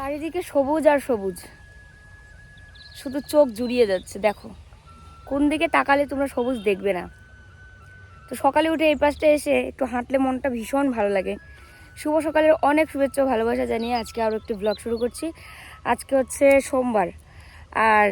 চারিদিকে সবুজ আর সবুজ। শুধু চোখ জুড়িয়ে যাচ্ছে, দেখো। কোন দিকে তাকালে তোমরা সবুজ দেখবে না। তো সকালে উঠে এই পাশটা এসে একটু হাঁটলে মনটা ভীষণ ভালো লাগে। শুভ সকালের অনেক শুভেচ্ছা ভালোবাসা জানিয়ে আজকে আরও একটি ব্লগ শুরু করছি। আজকে হচ্ছে সোমবার। আর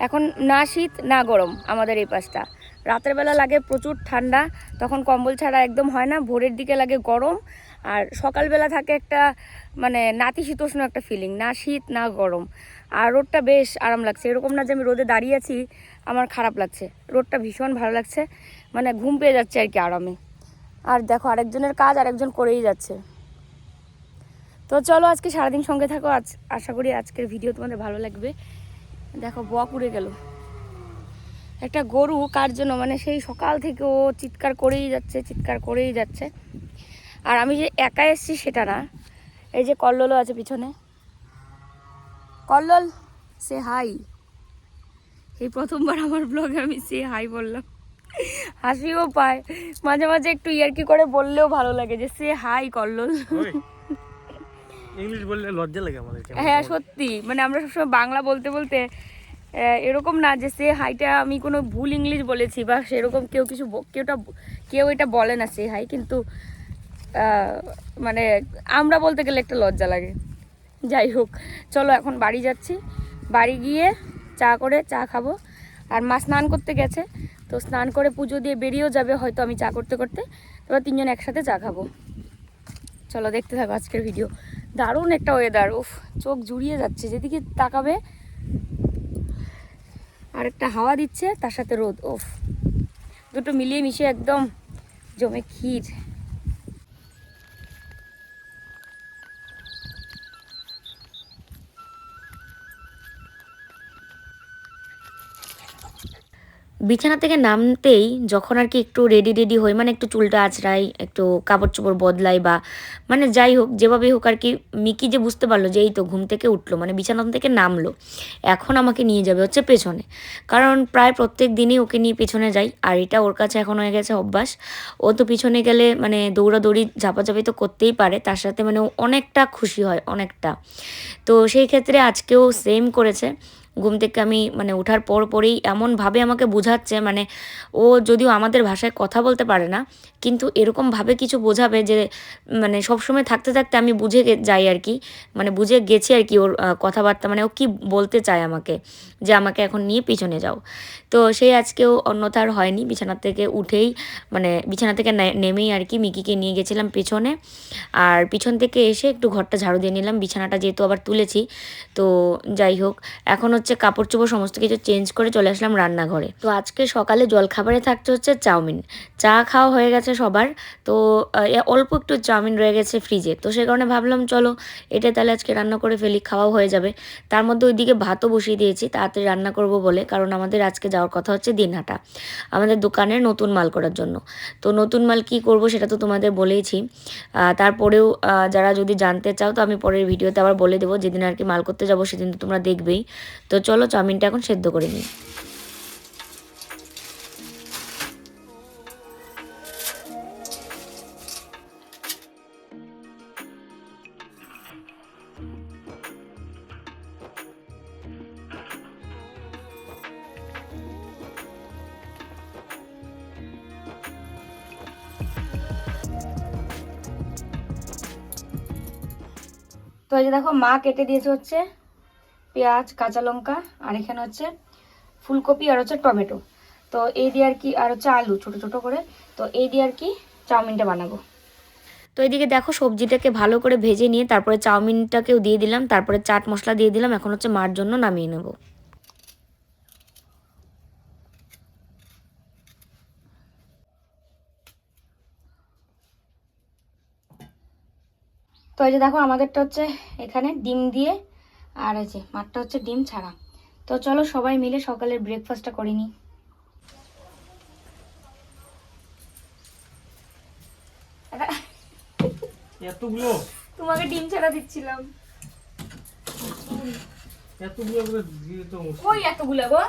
এখন না শীত, না গরম আমাদের এই পাশটা। রাতের বেলা লাগে প্রচুর ঠান্ডা, তখন কম্বল ছাড়া একদম হয় না। ভোরের দিকে লাগে গরম আর সকালবেলা থাকে একটা মানে নাতিশীতোষ্ণ একটা ফিলিং না শীত, না গরম। আর রোদটা বেশ আরাম লাগছে। এরকম না যে আমি রোদে দাঁড়িয়ে আছি, আমার খারাপ লাগছে। রোদটা ভীষণ ভালো লাগছে। মানে ঘুম পেয়ে যাচ্ছে আর কি আরামে। আর দেখো, আরেকজনের কাজ আরেকজন করেই যাচ্ছে। তো চলো আজকে সারাদিন সঙ্গে থাকো। আজ আশা করি আজকের ভিডিও তোমাদের ভালো লাগবে। দেখো, বক উড়ে গেল। একটা গরু কার জন্য? মানে সেই সকাল থেকে ও চিৎকার করেই যাচ্ছে, চিৎকার করেই যাচ্ছে। আর আমি যে একা এসেছি সেটা না। এই যে কল্লোলও আছে পিছনে। কল্লোল সে হাই এই প্রথমবার আমার ব্লগে আমি সে হাই বললাম। হাসিও পায়। মাঝে মাঝে একটু ইয়ার্কি করে বললেও ভালো লাগে যে সে হাই কল্লোল। ইংলিশ বললে লজ্জা লাগে আমাদের হ্যাঁ সত্যি। মানে আমরা সবসময় বাংলা বলতে বলতে এরকম না যে সে হাইটা আমি কোনো ভুল ইংলিশ বলেছি বা সেরকম কেউ কিছু কেউটা কেউ এটা বলে না সে হাই কিন্তু মানে আমরা বলতে গেলে একটা লজ্জা লাগে। যাই হোক, চলো এখন বাড়ি যাচ্ছি। বাড়ি গিয়ে চা করে চা খাব। আর মা স্নান করতে গেছে, তো স্নান করে পুজো দিয়ে বেরিয়েও যাবে হয়তো আমি চা করতে করতে। এবার তিনজন একসাথে চা খাব। চলো দেখতে থাকো আজকের ভিডিও। দারুণ একটা ওয়েদার উফ, চোখ জুড়িয়ে যাচ্ছে। যেদিকে তাকাবে আর একটা হাওয়া দিচ্ছে, তার সাথে রোদ, উফ। দুটো মিলিয়ে মিশিয়ে একদম জমে ক্ষীর। বিছানা থেকে নামতেই যখন আর কি একটু রেডি রেডি হই মানে একটু চুলটা আঁচড়াই, একটু কাপড় চোপড় বদলাই বা মানে যাই হোক যেভাবে হোক আর কি, মিকি যে বুঝতে পারল যে এই তো ঘুম থেকে উঠল মানে বিছানা থেকে নামলো, এখন আমাকে নিয়ে যাবে হচ্ছে পেছনে। কারণ প্রায় প্রত্যেক দিনই ওকে নিয়ে পেছনে যাই, আর এটা ওর কাছে এখন হয়ে গেছে অভ্যাস। ও তো পিছনে গেলে মানে দৌড়াদৌড়ি ঝাপাঝাপি তো করতেই পারে, তার সাথে মানে ও অনেকটা খুশি হয়, অনেকটা। তো সেই ক্ষেত্রে আজকেও সেম করেছে। ঘুম থেকে আমি মানে ওঠার পর পরেই এমনভাবে আমাকে বোঝাচ্ছে মানে ও যদিও আমাদের ভাষায় কথা বলতে পারে না, কিন্তু এরকমভাবে কিছু বোঝাবে যে মানে সবসময় থাকতে থাকতে আমি বুঝে যাই আর কি মানে বুঝে গেছি আর কি ওর কথাবার্তা মানে ও কি বলতে চায় আমাকে, যে আমাকে এখন নিয়ে পিছনে যাও। তো সেই আজকেও অন্যথা আর হয়নি, বিছানা থেকে উঠেই মানে বিছানা থেকে নেমেই আর কি মিকিকে নিয়ে গেছিলাম পেছনে, আর পিছন থেকে এসে একটু ঘরটা ঝাড়ু দিয়ে নিলাম, বিছানাটা যেহেতু আবার তুলেছি, তো যাই হোক এখন হচ্ছে কাপড় চোপড় সমস্ত কিছু চেঞ্জ করে চলে আসলাম রান্নাঘরে। তো আজকে সকালে জলখাবারে থাকছে হচ্ছে চাউমিন। চা খাওয়া হয়ে গেছে সবার। তো অল্প একটু চাউমিন রয়ে গেছে ফ্রিজে তো সে কারণে ভাবলাম চলো, এটা তাহলে আজকে রান্না করে ফেলি, খাওয়াও হয়ে যাবে। তার মধ্যে ওইদিকে ভাতও বসিয়ে দিয়েছি, তাড়াতাড়ি রান্না করব বলে, কারণ আমাদের আজকে যাওয়ার কথা হচ্ছে দিনহাটা, আমাদের দোকানের নতুন মাল করার জন্য। তো নতুন মাল কি করব সেটা তো তোমাদের বলেইছি। তারপরেও যারা যদি জানতে চাও তো আমি পরের ভিডিওতে আবার বলে দেবো, যেদিন আর কি মাল করতে যাব সেদিন তো তোমরা দেখবেই। তো চলো চাউমিনটা এখন সেদ্ধ করে নিই। তো এই যে দেখো মা কেটে দিয়েছে হচ্ছে পেঁয়াজ কাঁচা লঙ্কা আর এখানে হচ্ছে ফুলকপি আর হচ্ছে টমেটো। তো এই দিয়ে আর কি আর হচ্ছে আলু ছোট ছোট করে। তো এই দিয়ে আর কি চাউমিনটা বানাবো। তো এদিকে দেখো সবজিটাকে ভালো করে ভেজে নিয়ে তারপরে চাউমিনটাকেও দিয়ে দিলাম তারপরে চাট মশলা দিয়ে দিলাম এখন হচ্ছে মার জন্য নামিয়ে নেব। তো এই যে দেখো আমাদেরটা হচ্ছে এখানে ডিম দিয়ে আর এই যে মাঠটা হচ্ছে ডিম ছাড়া। তো চলো সবাই মিলে সকালের ব্রেকফাস্টটা করে নিই। এতগুলো? তোমাকে ডিম ছাড়া দিচ্ছিলাম। এতগুলো করে দিয়ে তো। কই এতগুলো গো?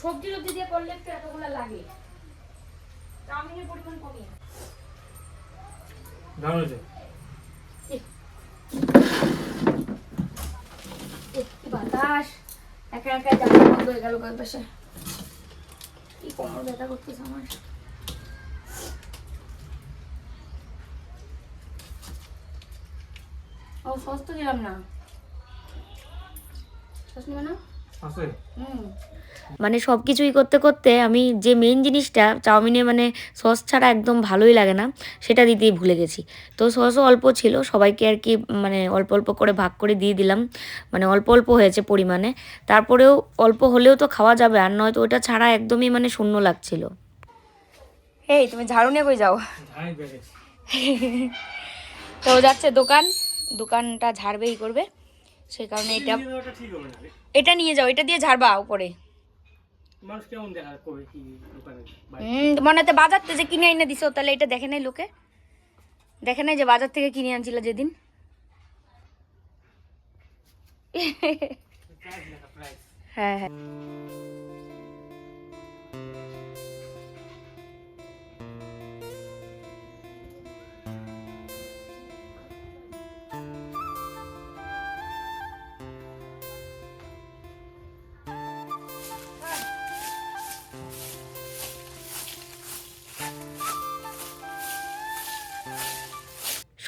সবজি দিয়ে করলে একটু এতগুলো লাগে। চাউমিনের পরিমাণ কমিয়ে। দারুণ হয়েছে এ, একা একা জানলা বন্ধ হয়ে গেল কয়েক পাশে কি কোমর ব্যথা করতেছে আমার? ও সস তো দিলাম না। সস নিবে না? আছে। হুম। মানে সব কিছুই করতে করতে আমি যে মেন জিনিসটা চাউমিনে মানে সস ছাড়া একদম ভালোই লাগে না সেটা দিতেই ভুলে গেছি। তো সসও অল্প ছিল সবাইকে আর কি মানে অল্প অল্প করে ভাগ করে দিয়ে দিলাম মানে অল্প অল্প হয়েছে পরিমাণে। তারপরেও অল্প হলেও তো খাওয়া যাবে আর নয়তো ওটা ছাড়া একদমই মানে শূন্য লাগছিল। এই তুমি ঝাড়ু নিয়ে কই যাও? তো ও যাচ্ছে দোকান দোকানটা ঝাড়বেই করবে সেই কারণে এটা ওটা ঠিক হবে না। রে। এটা নিয়ে যাও এটা দিয়ে ঝাড়বা উপরে। মানুষ কেমন দেখা কবে কি দোকানে হুম মনে হচ্ছে বাজার থেকে যে কিনে এনে দিছো তাহলে এটা দেখে নাই লোকে। দেখে নাই যে বাজার থেকে কিনে আনছিল যেদিন। হ্যাঁ হ্যাঁ।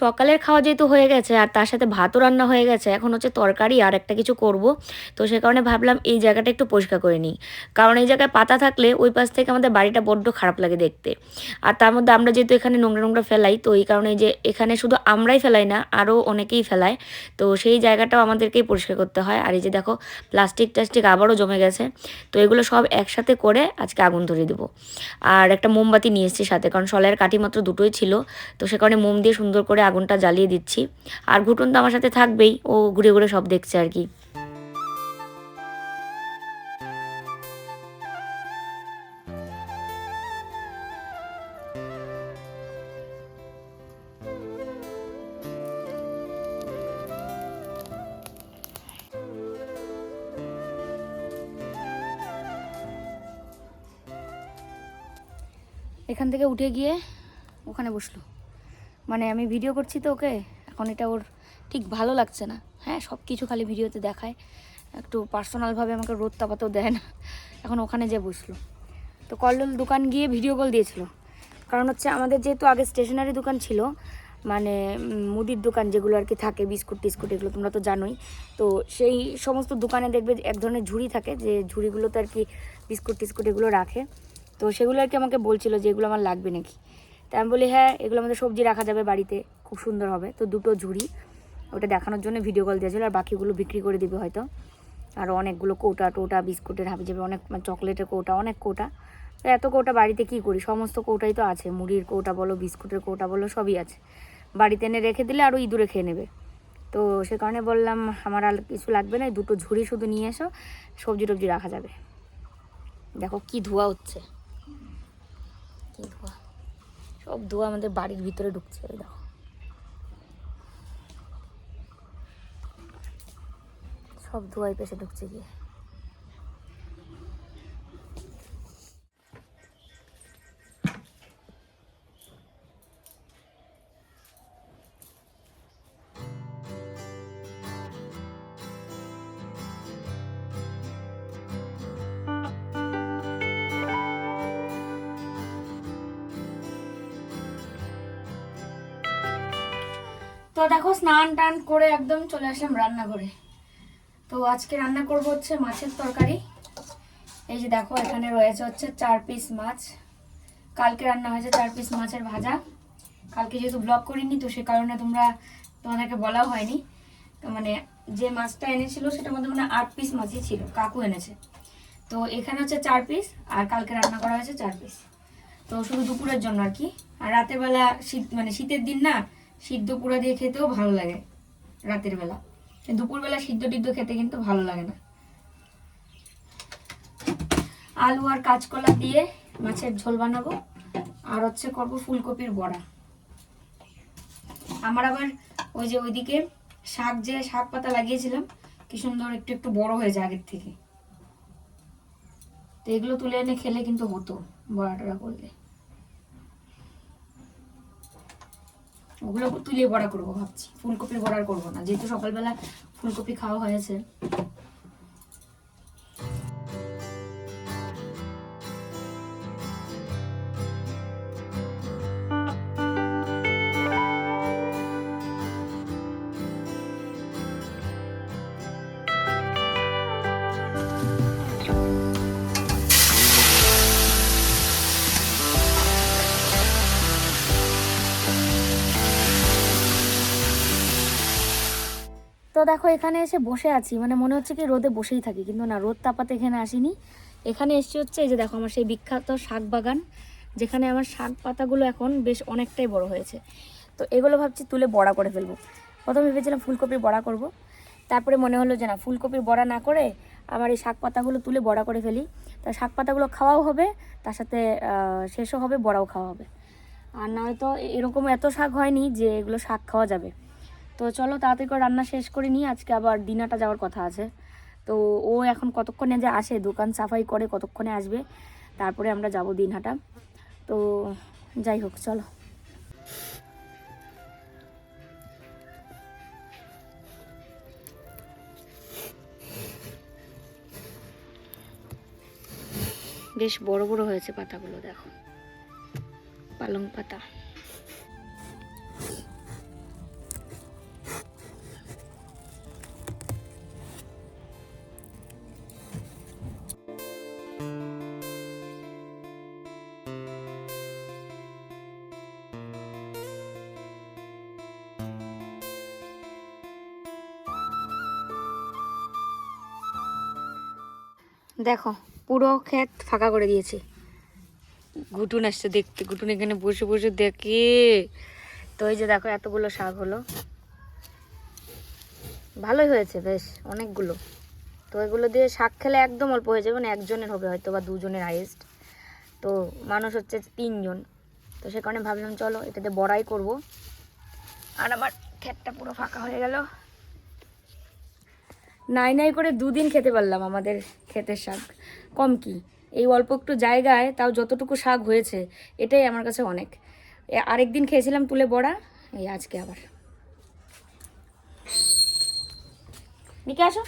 সকালের খাওয়া যেহেতু হয়ে গেছে আর তার সাথে ভাতও রান্না হয়ে গেছে, এখন হচ্ছে তরকারি আর একটা কিছু করব। তো সে কারণে ভাবলাম এই জায়গাটা একটু পরিষ্কার করে নিই। কারণ এই জায়গায় পাতা থাকলে ওই পাশ থেকে আমাদের বাড়িটা বড্ড খারাপ লাগে দেখতে। আর তার মধ্যে আমরা যেহেতু এখানে নোংরা নোংরা ফেলাই, তো এই কারণে যে এখানে শুধু আমরাই ফেলাই না আরও অনেকেই ফেলায়। তো সেই জায়গাটাও আমাদেরকেই পরিষ্কার করতে হয়। আর এই যে দেখো, প্লাস্টিক টাস্টিক আবারও জমে গেছে। তো এগুলো সব একসাথে করে আজকে আগুন ধরিয়ে দেবো। আর একটা মোমবাতি নিয়ে এসেছি সাথে, কারণ সলের কাঠি মাত্র দুটোই ছিল। তো সে কারণে মোম দিয়ে সুন্দর করে আগুনটা জ্বালিয়ে দিচ্ছি। আর ঘুটন তো আমার সাথে থাকবেই, ও ঘুরে ঘুরে সব দেখছে আর কি। এখান থেকে উঠে গিয়ে ওখানে বসল। মানে আমি ভিডিও করছি তো ওকে, এখন এটা ওর ঠিক ভালো লাগছে না। হ্যাঁ সব কিছু খালি ভিডিওতে দেখায়। একটু পার্সোনালভাবে আমাকে রোদ তাপাতেও দেয় না। এখন ওখানে যে বসল। তো কল্লোল দোকান গিয়ে ভিডিও কল দিয়েছিল। কারণ হচ্ছে আমাদের যেহেতু আগে স্টেশনারি দোকান ছিল মানে মুদির দোকান যেগুলো আর কি থাকে, বিস্কুট টিস্কুট এগুলো তোমরা তো জানোই। তো সেই সমস্ত দোকানে দেখবে এক ধরনের ঝুড়ি থাকে, যে ঝুড়িগুলোতে আর কি বিস্কুট টিস্কুট এগুলো রাখে। তো সেগুলো আর কি আমাকে বলছিল যে এগুলো আমার লাগবে নাকি। তা আমি বলি হ্যাঁ এগুলো আমাদের সবজি রাখা যাবে বাড়িতে, খুব সুন্দর হবে। তো দুটো ঝুড়ি, ওটা দেখানোর জন্য ভিডিও কল দিয়েছিল, আর বাকিগুলো বিক্রি করে দিবে হয়তো। আর অনেকগুলো কৌটা টোটা, বিস্কুটের হাবি যাবে, অনেক মানে চকলেটের কৌটা, অনেক কৌটা। তো এত কৌটা বাড়িতে কি করি? সমস্ত কৌটাই তো আছে, মুড়ির কৌটা বলো, বিস্কুটের কৌটা বলো, সবই আছে। বাড়িতে এনে রেখে দিলে আরও ইঁদুরে খেয়ে নেবে। তো সে কারণে বললাম, আমার আর কিছু লাগবে না দুটো ঝুড়ি শুধু নিয়ে এসো, সবজি টবজি রাখা যাবে। দেখো কি ধোয়া হচ্ছে। কি ধোয়া। সব ধোয়া আমাদের বাড়ির ভিতরে ঢুকছে দেখো। সব ধোয়াই পেশে ঢুকছে গিয়ে। তো দেখো স্নান টান করে একদম চলে আসলাম রান্নাঘরে। তো আজকে রান্না করব হচ্ছে মাছের তরকারি। এই যে দেখো, এখানে রয়েছে হচ্ছে চার পিস মাছ। কালকে রান্না হয়েছে চার পিস মাছের ভাজা। কালকে যেহেতু ব্লগ করিনি, তো সে কারণে তোমরা তোমাদেরকে বলাও হয়নি। তো মানে যে মাছটা এনেছিল, সেটার মধ্যে মানে আট পিস মাছই ছিল, কাকু এনেছে। তো এখানে হচ্ছে চার পিস আর কালকে রান্না করা হয়েছে চার পিস তো শুধু দুপুরের জন্য আর কি। আর রাতের বেলা শীত মানে শীতের দিন না সিদ্ধ পুরা দিয়ে খেতেও ভালো লাগে রাতের বেলা। দুপুরবেলা সিদ্ধ টিদ্ধ খেতে কিন্তু ভালো লাগে না। আলু আর কাঁচকলা দিয়ে মাছের ঝোল বানাবো। আর হচ্ছে করব ফুলকপির বড়া। আমার আবার ওই যে ওইদিকে শাক যে শাক পাতা লাগিয়েছিলাম, কি সুন্দর একটু একটু বড় হয়েছে আগের থেকে। তো এগুলো তুলে এনে খেলে কিন্তু হতো বড়া টড়া করলে। ওগুলো তুলে বড়া করব ভাবছি। ফুলকপির বড়া করব না। যেহেতু সকালবেলা ফুলকপি খাওয়া হয়েছে তো দেখো এখানে এসে বসে আছি। মানে মনে হচ্ছে কি রোদে বসেই থাকি, কিন্তু না, রোদ তাপাতে এখানে আসিনি। এখানে এসছি হচ্ছে এই যে দেখো আমার সেই বিখ্যাত শাক বাগান, যেখানে আমার শাক পাতাগুলো এখন বেশ অনেকটাই বড় হয়েছে। তো এগুলো ভাবছি তুলে বড়া করে ফেলব। প্রথমে ভেবেছিলাম ফুলকপির বড়া করব। তারপরে মনে হলো যে না, ফুলকপির বড়া না করে আমার এই শাক পাতাগুলো তুলে বড়া করে ফেলি। তা শাক পাতাগুলো খাওয়াও হবে, তার সাথে শেষও হবে, বড়াও খাওয়া হবে। আর নয়তো এরকম এত শাক হয়নি যে এগুলো শাক খাওয়া যাবে। তো চলো তাড়াতাড়ি করে রান্না শেষ করে নিই, আজকে আবার দিনাটা যাওয়ার কথা আছে। তো ও এখন কতক্ষণে যে আসে, দোকান সাফাই করে কতক্ষণে আসবে, তারপরে আমরা যাব দিনহাটা। তো যাই হোক, চলো। বেশ বড় বড় হয়েছে পাতাগুলো, দেখো। পালং পাতা। দেখো, পুরো ক্ষেত ফাঁকা করে দিয়েছি। গুটুন আসছে দেখতে, গুটুন এখানে বসে বসে দেখে। তো এই যে দেখো, এতগুলো শাক হলো। ভালোই হয়েছে, বেশ, অনেকগুলো। তো এগুলো দিয়ে শাক খেলে একদম অল্প হয়ে যাবে মানে একজনের হবে হয়তো বা দুজনের হাইয়েস্ট তো মানুষ হচ্ছে তিনজন। তো সে কারণে ভাবলাম, চলো এটাতে বড়াই করব। আর আমার ক্ষেতটা পুরো ফাঁকা হয়ে গেল। নাই নাই করে দুদিন খেতে পারলাম আমাদের ক্ষেতের শাক। কম কি? এই অল্প একটু জায়গায় তাও যতটুকু শাক হয়েছে এটাই আমার কাছে অনেক। এ আরেকদিন খেয়েছিলাম তুলে বড়া এই আজকে আবার। নিকে আসো।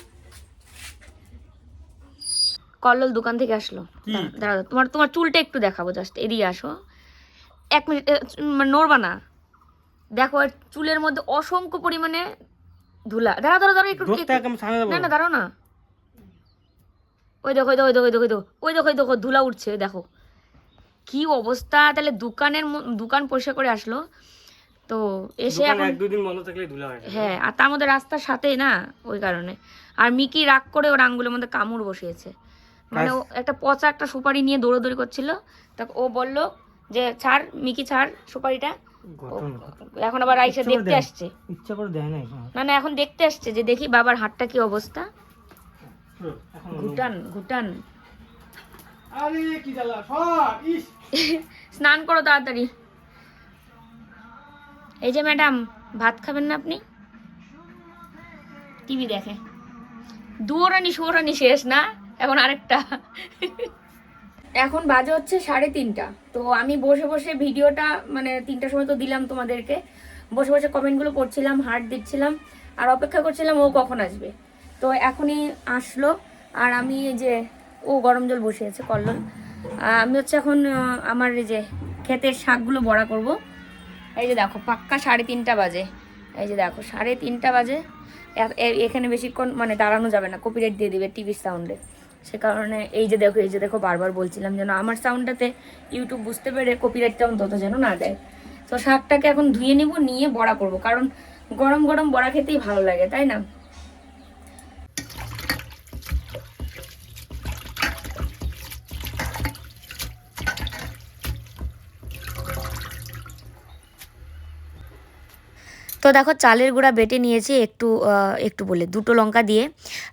কল্লোল দোকান থেকে আসলো? দাঁড়া, তোমার তোমার চুলটা একটু দেখাবো জাস্ট এদিকে আসো। এক মিনিট মানে নড়বা না। দেখো চুলের মধ্যে অসংখ্য পরিমাণে ধুলা। দাঁড়া দাঁড়া দাঁড়া একটু না না দাঁড়াও না। ওই দেখো ওই দেখো ওই দেখো ওই দেখো ওই দেখো ওই দেখো ধুলা উঠছে দেখো। কি অবস্থা? তাহলে দোকানের দোকান পরিষ্কার করে আসলো। তো এসে এখন দুদিন বন্ধ থাকলে ধুলা হয় হ্যাঁ আর তার মধ্যে রাস্তার সাথেই না ওই কারণে। আর মিকি রাগ করে ওর আঙ্গুলের মধ্যে কামড় বসিয়েছে। মানে ও একটা পচা একটা সুপারি নিয়ে দৌড়াদৌড়ি করছিল। তা ও বলল যে ছাড় মিকি ছাড় সুপারিটা। এখন আবার আইসা দেখতে আসছে। ইচ্ছা করে দেয় না না না এখন দেখতে আসছে যে দেখি বাবার হাতটা কি অবস্থা। ঘুটান ঘুটান। আরে কি জ্বালা সব ইস। স্নান করো তাড়াতাড়ি। এই যে ম্যাডাম ভাত খাবেন না আপনি? টিভি দেখে। দুয়োরানি সোরানি শেষ না? এখন আরেকটা। এখন বাজে হচ্ছে সাড়ে তিনটা। তো আমি বসে বসে ভিডিওটা মানে তিনটার সময় তো দিলাম তোমাদেরকে। বসে বসে কমেন্টগুলো পড়ছিলাম হার্ট দিচ্ছিলাম আর অপেক্ষা করছিলাম ও কখন আসবে। তো এখনই আসলো আর আমি যে ও গরম জল বসিয়েছে কল্লোল। আহ, আমি হচ্ছে এখন আমার এই যে ক্ষেতের শাকগুলো বড়া করব। এই যে দেখো পাক্কা সাড়ে তিনটা বাজে। এই যে দেখো সাড়ে তিনটা বাজে। এখানে বেশিক্ষণ মানে দাঁড়ানো যাবে না কপিরাইট দিয়ে দেবে টিভির সাউন্ডে সে কারণে এই যে দেখো, এই যে দেখো, বারবার বলছিলাম যেন আমার সাউন্ডটাতে ইউটিউব বুঝতে পেরে কপিরাইটটা অন্তত যেন না দেয়। তো শাকটাকে এখন ধুয়ে নিব, নিয়ে বড়া করব। কারণ গরম গরম বড়া খেতেই ভালো লাগে, তাই না? তো দেখো চালের গুঁড়া বেটে নিয়েছি একটু একটু বলে, দুটো লঙ্কা দিয়ে।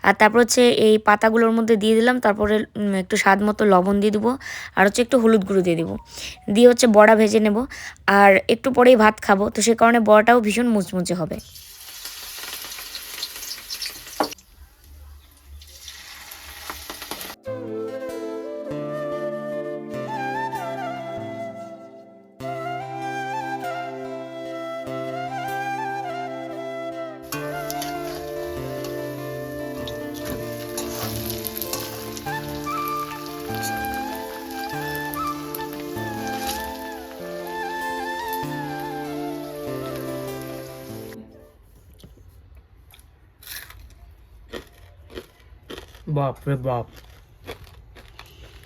আর তারপর হচ্ছে এই পাতাগুলোর মধ্যে দিয়ে দিলাম, তারপরে একটু স্বাদ মতো লবণ দিয়ে দেবো, আর হচ্ছে একটু হলুদ গুঁড়ো দিয়ে দেবো। দিয়ে হচ্ছে বড়া ভেজে নেব, আর একটু পরেই ভাত খাব, তো সে কারণে বড়াটাও ভীষণ মুচমুচে হবে। বাপ রে বাপ।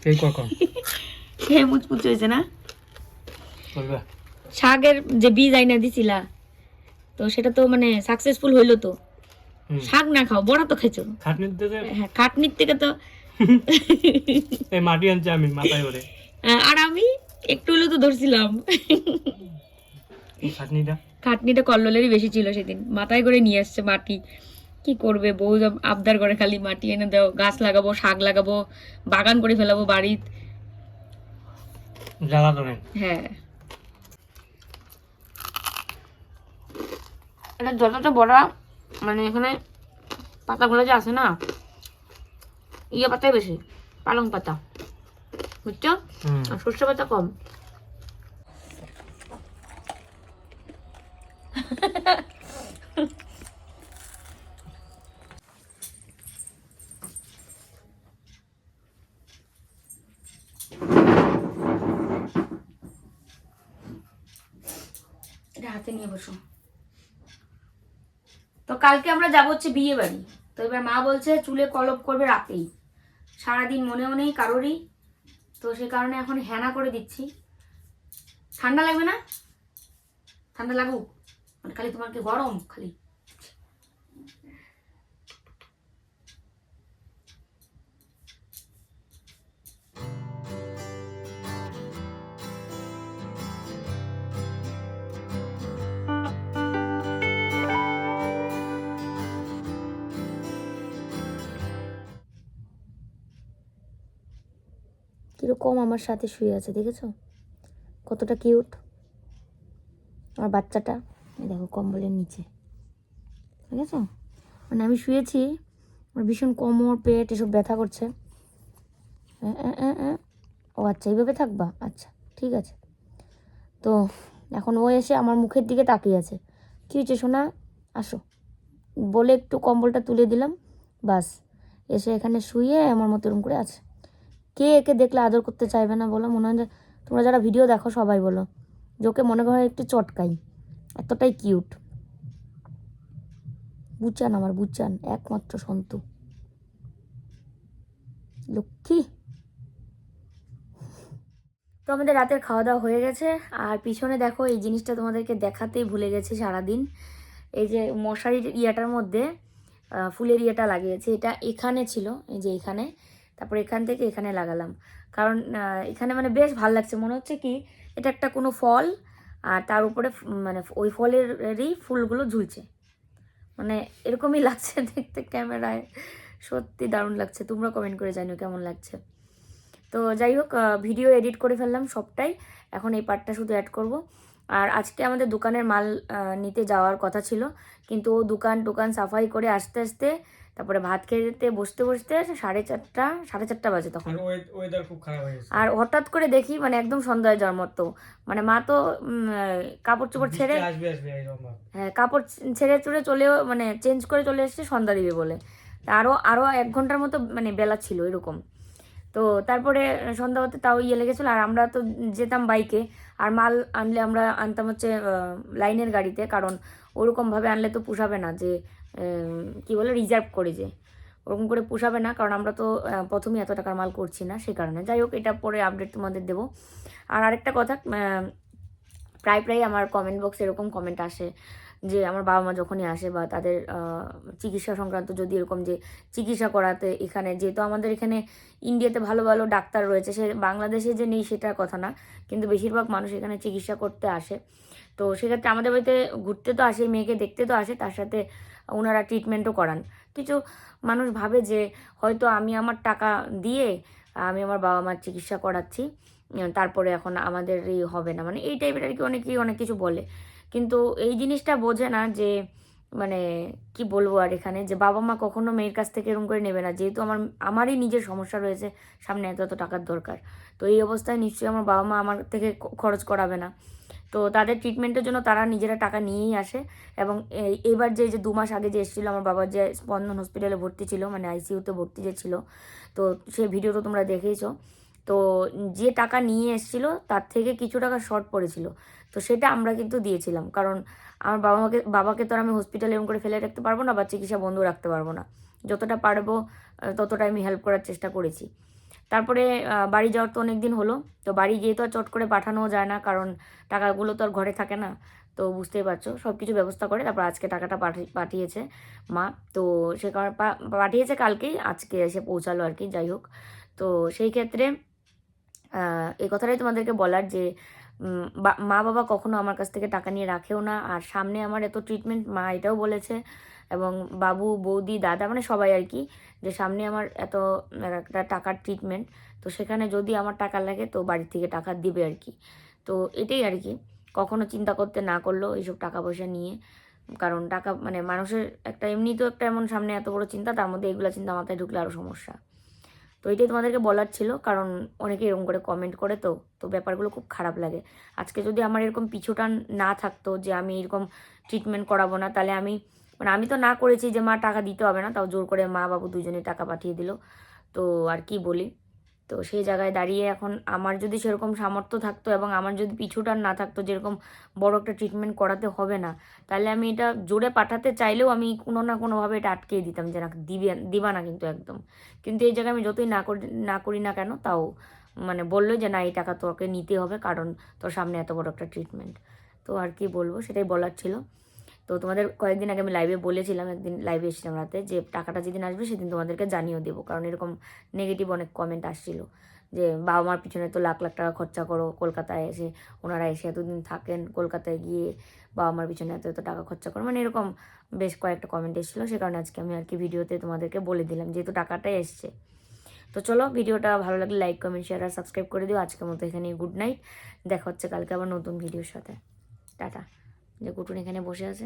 এই কখন? খেয়ে মুচমুচ হয়েছে না? শাকের যে বীজ আইনা দিছিলা তো সেটা তো মানে সাকসেসফুল হইল তো। শাক না খাও বড়া তো খাটনির থেকে? হ্যাঁ খাটনির থেকে তো। এই মাটি আনছে আমি মাথায় করে। আহ, আর আমি একটু হলেও তো ধরছিলাম। খাটনিটা? খাটনিটা কল্লোলেরই বেশি ছিল সেদিন। মাথায় করে নিয়ে আসছে মাটি। কি করবে? বউ যা- আবদার করে খালি মাটি এনে দাও গাছ লাগাবো শাক লাগাবো বাগান করে ফেলাবো বাড়ির। হ্যাঁ। এটা যতটা বড়া মানে এখানে পাতাগুলো যে আছে না ইয়ে পাতাই বেশি পালং পাতা। বুঝছ? আর সর্ষে পাতা কম এটা হাতে নিয়ে বসো। তো কালকে আমরা যাব হচ্ছে বিয়ে বাড়ি। তো এবার মা বলছে চুলে কলপ করবে রাতেই। সারাদিন মনে মনেই কারোরই। তো সে কারণে এখন হ্যানা করে দিচ্ছি। ঠান্ডা লাগবে না? ঠান্ডা লাগুক? মানে খালি তোমার কি গরম? খালি কীরকম আমার সাথে শুয়ে আছে, দেখেছ? কতটা কিউট আমার বাচ্চাটা দেখো কম্বলের নিচে ঠিক আছে মানে আমি শুয়েছি, আমার ভীষণ কোমর, পেট, এসব ব্যথা করছে। ও আচ্ছা এইভাবে থাকবা? আচ্ছা ঠিক আছে। তো এখন ও এসে আমার মুখের দিকে তাকিয়ে আছে। কী হয়েছে, সোনা? আসো। বলে একটু কম্বলটা তুলে দিলাম, বাস। এসে এখানে শুয়ে আমার মতো এরকম করে আছে। কে একে দেখলে আদর করতে চাইবে না বলো? মনে হয় যে তোমরা যারা ভিডিও দেখো সবাই বলো। যে ওকে মনে হয় একটু চটকাই। এতটাই কিউট বুচান আমার, বুচান। একমাত্র সন্তু। লক্ষ্মী। তো আমাদের রাতের খাওয়া দাওয়া হয়ে গেছে। আর পিছনে দেখো এই জিনিসটা তোমাদেরকে দেখাতেই ভুলে গেছি সারাদিন। এই যে মশারির ইয়াটার মধ্যে ফুলের ইয়েটা লাগিয়েছে। এটা এখানে ছিল, এই যে এখানে। তারপর এখান থেকে এখানে লাগালাম। কারণ এখানে মানে বেশ ভালো লাগছে। মনে হচ্ছে কি, এটা একটা কোনো ফল, আর তার উপরে মানে ওই ফলেরই ফুলগুলো ঝুলছে। মানে এরকমই লাগছে দেখতে ক্যামেরায়। সত্যি দারুণ লাগছে। তোমরা কমেন্ট করে জানিও কেমন লাগছে। তো যাই হোক ভিডিও এডিট করে ফেললাম সবটাই। এখন এই পার্টটা শুধু অ্যাড করব। আর আজকে আমাদের দোকানের মাল নিতে যাওয়ার কথা ছিল। কিন্তু ও দোকান টোকান সাফাই করে আস্তে, আসতে তারপরে ভাত খেতে বসতে বসতে সাড়ে চারটা সাড়ে চারটা বাজে তখন। আর হঠাৎ করে দেখি মানে একদম সন্ধ্যা হয়ে যাওয়ার মতো মানে মা তো কাপড় চোপড় ছেড়ে। হ্যাঁ কাপড় ছেড়ে চুড়ে চলেও মানে চেঞ্জ করে চলে এসেছে সন্ধ্যা দিবে বলে। আরও আরও এক ঘণ্টার মতো মানে বেলা ছিল এরকম। তো তারপরে সন্ধ্যা হতে তাও ইয়ে লেগেছিলো। আর আমরা তো যেতাম বাইকে। আর মাল আনলে আমরা আনতাম হচ্ছে লাইনের গাড়িতে। কারণ ওরকমভাবে আনলে তো পুষাবে না যে কি বলে রিজার্ভ করে যে, ওরকম করে পোষাবে না, কারণ আমরা তো প্রথমেই এত টাকার মাল করছি না, সেই কারণে। যাই হোক, এটা পরে আপডেট তোমাদের দেবো। আর আরেকটা কথা প্রায় প্রায় আমার কমেন্ট বক্সে এরকম কমেন্ট আসে। যে আমার বাবা মা যখনই আসে বা তাদের চিকিৎসা সংক্রান্ত যদি এরকম যে চিকিৎসা করাতে এখানে, যেহেতু আমাদের এখানে ইন্ডিয়াতে ভালো ভালো ডাক্তার রয়েছে, সে বাংলাদেশে যে নেই সেটার কথা না, কিন্তু বেশিরভাগ মানুষ এখানে চিকিৎসা করতে আসে। তো সেক্ষেত্রে আমাদের বাড়িতে ঘুরতে তো আসে, মেয়েকে দেখতে তো আসে, তার সাথে ওনারা ট্রিটমেন্টও করান। কিছু মানুষ ভাবে যে হয়তো আমি আমার টাকা দিয়ে আমি আমার বাবা মার চিকিৎসা করাচ্ছি, তারপরে এখন আমাদের এই হবে না। মানে এই টাইপের আর কি অনেকেই অনেক কিছু বলে। কিন্তু এই জিনিসটা বোঝে না যে মানে কি বলব আর এখানে, যে বাবা মা কখনো মেয়ের কাছ থেকে এরকম করে নেবে না। যেহেতু আমার, আমারই নিজের সমস্যা রয়েছে, সামনে এত এত টাকার দরকার। তো এই অবস্থায় নিশ্চয়ই আমার বাবা মা আমার থেকে খরচ করাবে না। তো তাদের ট্রিটমেন্টের জন্য তারা নিজেরা টাকা নিয়েই আসে এবং এবার যে যে দু মাস আগে যে এসেছিল আমার বাবার যে স্পন্দন হসপিটালে ভর্তি ছিল মানে আইসিইউতে ভর্তি যে ছিল, তো সেই ভিডিও তো তোমরা দেখেইছো। তো যে টাকা নিয়ে এসেছিল, তার থেকে কিছু টাকা শর্ট পড়েছিল। তো সেটা আমরা কিন্তু দিয়েছিলাম। কারণ আমার বাবা মাকে বাবাকে তো আর আমি হসপিটালে এরকম করে ফেলে রাখতে পারব না বা চিকিৎসা বন্ধ রাখতে পারব না। যতটা পারব ততটা আমি হেল্প করার চেষ্টা করেছি। তারপরে বাড়ি যাওয়ার তো অনেক দিন হলো। তো বাড়ি গিয়ে তো আর চট করে পাঠানোও যায় না, কারণ টাকাগুলো তো আর ঘরে থাকে না। তো বুঝতেই পারছ সব কিছু ব্যবস্থা করে তারপর আজকে টাকাটা পাঠি- পাঠিয়েছে মা। তো সে কারণে পাঠিয়েছে কালকেই, আজকে এসে পৌঁছালো আর কি, যাই হোক। তো সেই ক্ষেত্রে এই কথাটাই তোমাদেরকে বলার যে মা বাবা কখনো আমার কাছ থেকে টাকা নিয়ে রাখেও না। আর সামনে আমার এত ট্রিটমেন্ট মা এটাও বলেছে এবং বাবু, বৌদি, দাদা মানে সবাই আর কি, যে সামনে আমার এত একটা টাকার ট্রিটমেন্ট তো সেখানে যদি আমার টাকা লাগে তো বাড়ি থেকে টাকা দিবে আর কি। তো এটাই আর কি, কখনো চিন্তা করতে না করলেও এইসব টাকা পয়সা নিয়ে, কারণ টাকা মানে মানুষের একটা এমনিতেও একটা এমন সামনে এত বড় চিন্তা, তার মধ্যে এগুলো চিন্তা মাথায় ঢুকলে আরও সমস্যা। তো এটাই তোমাদেরকে বলার ছিল, কারণ অনেকে এরকম করে কমেন্ট করে তো তো ব্যাপারগুলো খুব খারাপ লাগে। আজকে যদি আমার এরকম পিছুটান না থাকতো যে আমি এরকম ট্রিটমেন্ট করাবো না, তাহলে আমি মানে আমি তো না করেছি যে মা টাকা দিতে হবে না, তাও জোর করে মা বাবু দুজনে টাকা পাঠিয়ে দিল। তো আর কি বলি? তো সেই জায়গায় দাঁড়িয়ে এখন আমার যদি সেরকম সামর্থ্য থাকতো এবং আমার যদি পিছুটান না থাকতো, যেরকম বড় একটা ট্রিটমেন্ট করাতে হবে না, তাহলে আমি এটা জোরে পাঠাতে চাইলেও আমি কোনো না কোনোভাবে এটা আটকে দিতাম যে না, দিবে, দিবা না কিন্তু একদম। কিন্তু এই জায়গায় আমি যতই না করি না করি না কেন, তাও মানে বলল যে না, এই টাকা তোকে নিতে হবে কারণ তোর সামনে এত বড় একটা ট্রিটমেন্ট তো আর কি বলব, সেটাই বলার ছিল। তো তোমাদের কয়েকদিন আগে আমি লাইভে বলেছিলাম, একদিন লাইভে এসেছিলাম রাতে যে টাকাটা যেদিন আসবে সেদিন তোমাদেরকে জানিয়েও দেবো। কারণ এরকম নেগেটিভ অনেক কমেন্ট আসছিল যে বাবা মার পিছনে তো লাখ লাখ টাকা খরচা করো, কলকাতায় এসে ওনারা এসে এতদিন থাকেন, কলকাতায় গিয়ে বাবা মার পিছনে এত এত টাকা খরচা করো। মানে এরকম বেশ কয়েকটা কমেন্ট এসেছিল, সে কারণে আজকে আমি আর কি ভিডিওতে তোমাদেরকে বলে দিলাম যেহেতু টাকাটাই এসছে। তো চলো ভিডিওটা ভালো লাগলে লাইক কমেন্ট শেয়ার আর সাবস্ক্রাইব করে দিও। আজকের মতো এখানে গুড নাইট দেখা হচ্ছে কালকে আবার নতুন ভিডিওর সাথে। টাটা। যে কুটুন এখানে বসে আছে।